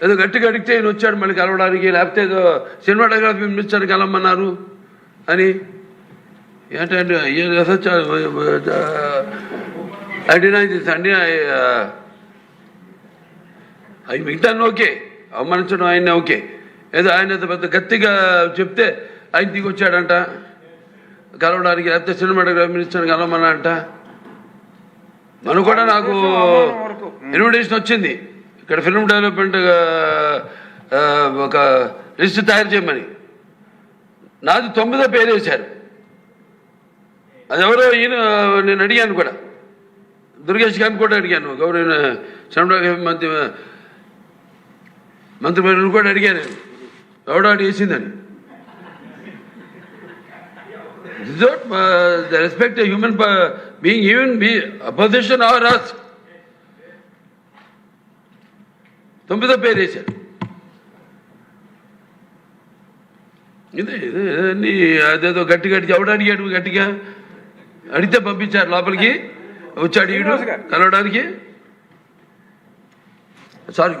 ఏదో గట్టిగా అడిగితే ఈయన వచ్చాడు మళ్ళీ కలవడానికి లేకపోతే ఏదో సినిమాటోగ్రఫీ మినిస్టర్ కలవమన్నారు అని. ఏంటంటే అడినా ఇది సండి అవి మిగతాన్ని ఓకే అవమానించడం ఆయన ఓకే. ఏదో ఆయన పెద్ద గట్టిగా చెప్తే ఆయన దిగి వచ్చాడంట. కలవడానికి లేకపోతే సినిమాటోగ్రఫీ మినిస్టర్ కలవమన్నా అంట మనం కూడా నాకు ఇన్విటేషన్ వచ్చింది. ఇక్కడ ఫిల్మ్ డెవలప్మెంట్ ఒక లిస్ట్ తయారు చేయమని. నాది తొమ్మిదో పేరు వేశారు. అది ఎవరో ఈయన నేను అడిగాను కూడా. దుర్గేష్ గారిని కూడా అడిగాను. గౌరవ చంద్రబాబు మంత్రి మంత్రి కూడా అడిగాను. నేను. ఎవడో అడిగి వేసిందని. The respect human being even be opposition or us తొమ్మిదో పేరు వేశారు. ఇదే ఇదే అన్ని అదేదో గట్టి గట్టి ఎవడు అడిగాడు గట్టిగా అడిగితే పంపించారు లోపలికి. వచ్చాడు ఈడు కలవడానికి. సారీ.